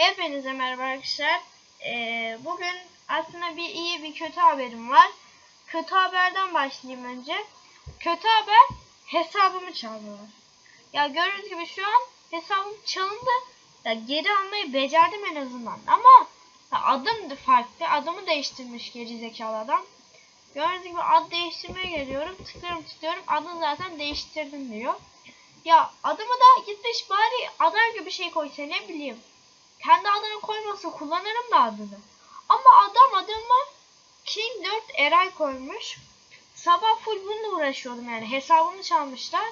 Hepinize merhaba arkadaşlar. Ee, bugün aslında bir iyi bir kötü haberim var. Kötü haberden başlayayım önce. Kötü haber hesabımı çaldılar. Ya gördüğünüz gibi şu an hesabım çalındı. Ya geri almayı becerdim en azından. Ama adım da farklı. Adımı değiştirmiş geri zekalı adam. Gördüğünüz gibi ad değiştirmeye geliyorum. Tıklıyorum tıklıyorum. Adını zaten değiştirdim diyor. Ya adımı da gitmiş bari adam gibi bir şey koysa ne bileyim. Kendi adını koyması kullanırım da adını. Ama adam adımı King 4 Eray koymuş. Sabah full bununla uğraşıyordum yani. Hesabımı çalmışlar.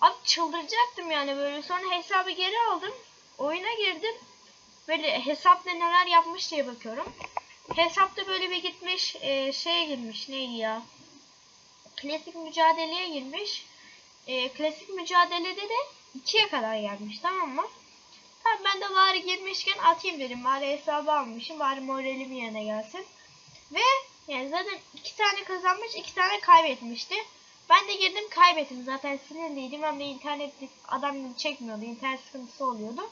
Abi çıldıracaktım yani böyle. Sonra hesabı geri aldım. Oyuna girdim. Böyle hesapta neler yapmış diye bakıyorum. Hesapta böyle bir gitmiş e, şeye girmiş neydi ya. Klasik mücadeleye girmiş. E, klasik mücadelede de 2'ye kadar gelmiş tamam mı? Tamam ben de bari girmişken atayım dedim. Bari hesabı almışım. Bari moralim yerine gelsin. Ve yani zaten iki tane kazanmış, iki tane kaybetmişti. Ben de girdim kaybettim. Zaten sinirliydim. Hem de internet adam çekmiyordu. İnternet sıkıntısı oluyordu.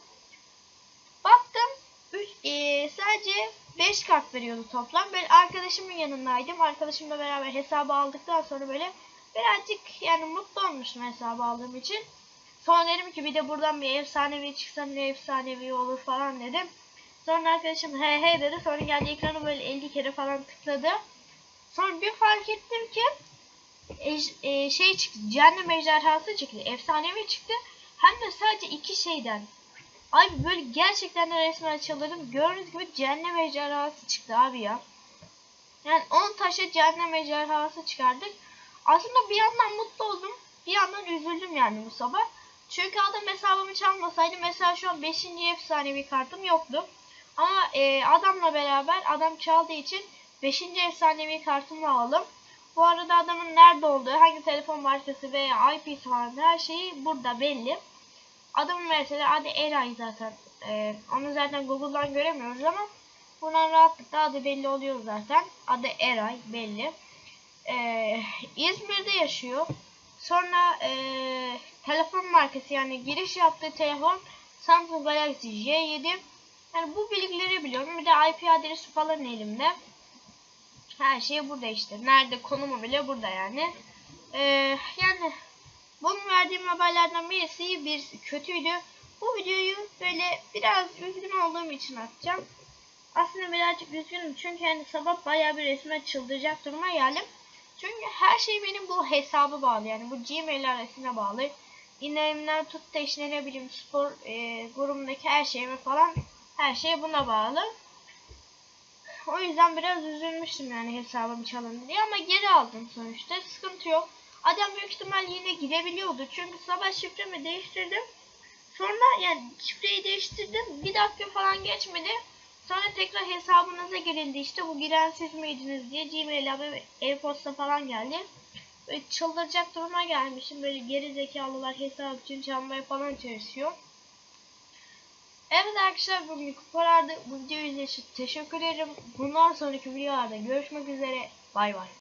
Baktım üç, e, sadece 5 kart veriyordu toplam. Ben arkadaşımın yanındaydım. Arkadaşımla beraber hesabı aldıktan sonra böyle birazcık yani mutlu olmuştum hesabı aldığım için. Sonra dedim ki bir de buradan bir efsanevi çıksa ne efsanevi olur falan dedim. Sonra arkadaşım he he dedi. Sonra geldi ekranı böyle 50 kere falan tıkladı. Sonra bir fark ettim ki ej, e, şey çıktı. Cehennem ejderhası çıktı. Efsanevi çıktı. Hem de sadece iki şeyden. Abi böyle gerçekten de resmen çıldırdım. Gördüğünüz gibi cehennem ejderhası çıktı abi ya. Yani 10 taşa cehennem ejderhası çıkardık. Aslında bir yandan mutlu oldum. Bir yandan üzüldüm yani bu sabah. Çünkü adam hesabımı çalmasaydı mesela şu an 5. efsanevi kartım yoktu. Ama e, adamla beraber adam çaldığı için 5. efsanevi kartımı aldım. Bu arada adamın nerede olduğu, hangi telefon markası veya IP'si falan her şeyi burada belli. Adamın mesela adı Eray zaten. E, onu zaten Google'dan göremiyoruz ama bundan rahatlıkla adı belli oluyor zaten. Adı Eray belli. E, İzmir'de yaşıyor. Sonra e, telefon markası yani giriş yaptığı telefon Samsung Galaxy J7. Yani bu bilgileri biliyorum. Bir de IP adresi falan elimde. Her şey burada işte. Nerede konumu bile burada yani. E, yani bunun verdiğim haberlerden birisi bir kötüydü. Bu videoyu böyle biraz üzgün olduğum için atacağım. Aslında birazcık üzgünüm çünkü hani sabah bayağı bir resme çıldıracak duruma geldim. Çünkü her şey benim bu hesabı bağlı yani bu Gmail adresine bağlı. İndirimler tut da işte ne bileyim spor e, grubundaki her şeyime falan her şey buna bağlı. O yüzden biraz üzülmüştüm yani hesabım çalındı diye ama geri aldım sonuçta sıkıntı yok. Adam büyük ihtimal yine gidebiliyordu çünkü sabah şifremi değiştirdim. Sonra yani şifreyi değiştirdim bir dakika falan geçmedi. Sonra tekrar hesabınıza girildi işte bu giren siz miydiniz diye Gmail e-posta falan geldi. Böyle çıldıracak duruma gelmişim. Böyle geri zekalılar hesap için çalmaya falan çalışıyor. Evet arkadaşlar bugün kupalarda bu videoyu izlediğiniz için teşekkür ederim. Bundan sonraki videolarda görüşmek üzere. Bay bay.